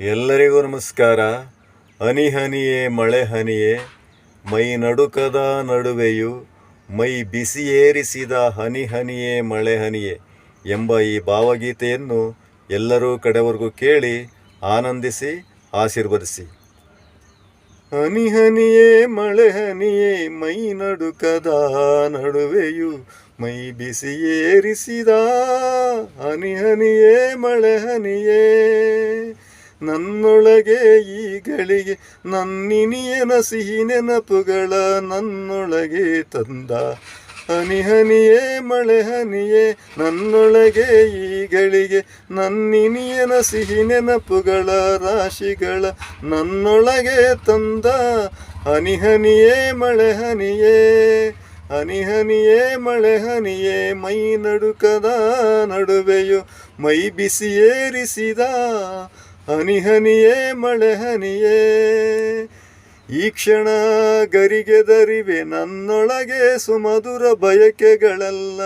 ಎಲ್ಲರಿಗೂ ನಮಸ್ಕಾರ. ಹನಿ ಹನಿಯೇ, ಮಳೆ ಹನಿಯೇ, ಮೈ ನಡುಕದ ನಡುವೆಯು, ಮೈ ಬಿಸಿಯೇರಿಸಿದ ಹನಿ ಹನಿಯೇ, ಮಳೆ ಹನಿಯೇ ಎಂಬ ಈ ಭಾವಗೀತೆಯನ್ನು ಎಲ್ಲರೂ ಕಡೆವರೆಗೂ ಕೇಳಿ ಆನಂದಿಸಿ, ಆಶೀರ್ವದಿಸಿ. ಹನಿ ಹನಿಯೇ, ಮಳೆ ಹನಿಯೇ, ಮೈ ನಡುಕದ ನಡುವೆಯು, ಮೈ ಬಿಸಿಯೇರಿಸಿದ ಹನಿ ಹನಿಯೇ, ಮಳೆ ಹನಿಯೇ. ನನ್ನೊಳಗೆ ಈಗಳಿಗೆ ನನ್ನಿನಿಯನ ಸಿಹಿ ನೆನಪುಗಳ ನನ್ನೊಳಗೆ ತಂದ. ಹನಿ ಹನಿಯೇ, ಮಳೆ ಹನಿಯೇ, ನನ್ನೊಳಗೆ ಈಗಳಿಗೆ ನನ್ನಿನಿಯನ ಸಿಹಿ ನೆನಪುಗಳ ರಾಶಿಗಳ ನನ್ನೊಳಗೆ ತಂದ. ಹನಿ ಹನಿಯೇ, ಮಳೆ ಹನಿಯೇ, ಹನಿ ಹನಿಯೇ, ಮಳೆ ಹನಿಯೇ, ಮೈ ನಡುಕದ ನಡುವೆಯು ಮೈ ಬಿಸಿಯೇರಿಸಿದ ಹನಿ ಹನಿಯೇ, ಮಳೆ ಹನಿಯೇ. ಈ ಕ್ಷಣ ಗರಿಗೆದರಿವೆ ನನ್ನೊಳಗೆ ಸುಮಧುರ ಬಯಕೆಗಳೆಲ್ಲ.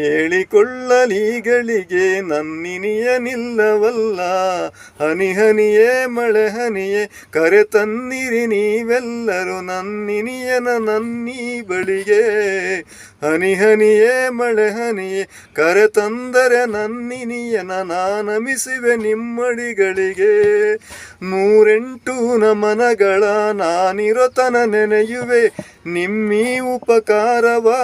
ಹೇಳಿಕೊಳ್ಳಲಿಗಳಿಗೆ ನನ್ನಿನಿಯ ನಿಲ್ಲವಲ್ಲ. ಹನಿ ಹನಿಯೇ, ಮಳೆ ಹನಿಯೇ, ಕರೆ ತನ್ನಿರಿ ನೀವೆಲ್ಲರೂ ನನ್ನಿನಿಯನ ನನ್ನೀ ಬಳಿಗೆ. ಹನಿ ಹನಿಯೇ ಮಳೆ ಹನಿಯೇ ಕರೆ ತಂದರೆ ನನ್ನಿನಿಯನ ನಾನಮಿಸುವೆ ನಿಮ್ಮಡಿಗಳಿಗೆ. ನೂರೆಂಟು ನಮನಗಳ ನಾನಿರೋತನ ನೆನೆಯುವೆ ನಿಮ್ಮೀ ಉಪಕಾರವ?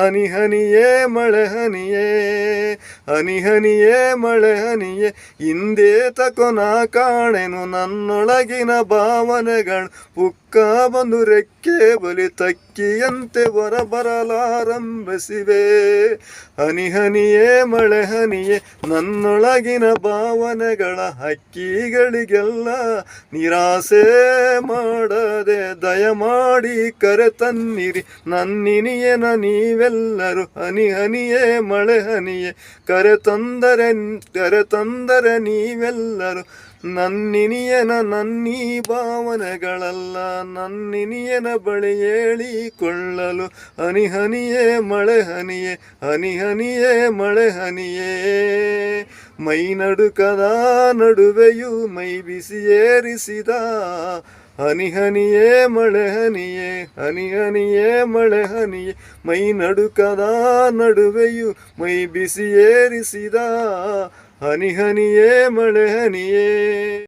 ಹನಿ ಹನಿಯೇ, ಮಳೆ ಹನಿಯೇ. ಹನಿ ಹನಿಯೇ, ಮಳೆ ಹನಿಯೇ. ಹಿಂದೆ ತಕೊನ ಕಾಣೆನು ನನ್ನೊಳಗಿನ ಭಾವನೆಗಳು. ಪುಕ್ಕ ಬಂದು ರೆಕ್ಕೆ ಬಲಿ ತಕ್ಕಿಯಂತೆ ಹೊರ ಬರಲಾರಂಭಿಸಿವೆ ಹನಿ ಹನಿಯೇ, ಮಳೆ ಹನಿಯೇ. ನನ್ನೊಳಗಿನ ಭಾವನೆಗಳ ಹಕ್ಕಿಗಳಿಗೆಲ್ಲ ನಿರಾಸೆ ಮಾಡದೆ ದಯಮಾಡಿ ಕರೆ ತನ್ನಿರಿ, ನನ್ನಿನಿಯನ ನೀವೆಲ್ಲರೂ ಹನಿ ಹನಿಯೇ, ಮಳೆ ಹನಿಯೇ. ಕರೆ ತಂದರೆ ಕರೆ ತಂದರೆ ನೀವೆಲ್ಲರೂ ನನ್ನಿನಿಯನ, ನನ್ನೀ ಭಾವನೆಗಳಲ್ಲ. ನನ್ನಿನಿಯನ ಬಳಿ ಹೇಳಿಕೊಳ್ಳಲು ಹನಿ ಹನಿಯೇ, ಮಳೆ ಹನಿಯೇ, ಹನಿ ಹನಿಯೇ, ಮಳೆ ಹನಿಯೇ. ಮೈ ನಡುಕದ ನಡುವೆಯು ಮೈ ಬಿಸಿಯೇರಿಸಿದ ಹನಿ ಹನಿಯೇ, ಮಳೆ ಹನಿಯೇ, ಹನಿ ಹನಿಯೇ, ಮಳೆ ಹನಿಯೇ. ಮೈ ನಡುಕದ ನಡುವೆಯು ಮೈ ಬಿಸಿಯೇರಿಸಿದ ಹನಿ ಹನಿಯೇ, ಮಳೆ ಹನಿಯೇ.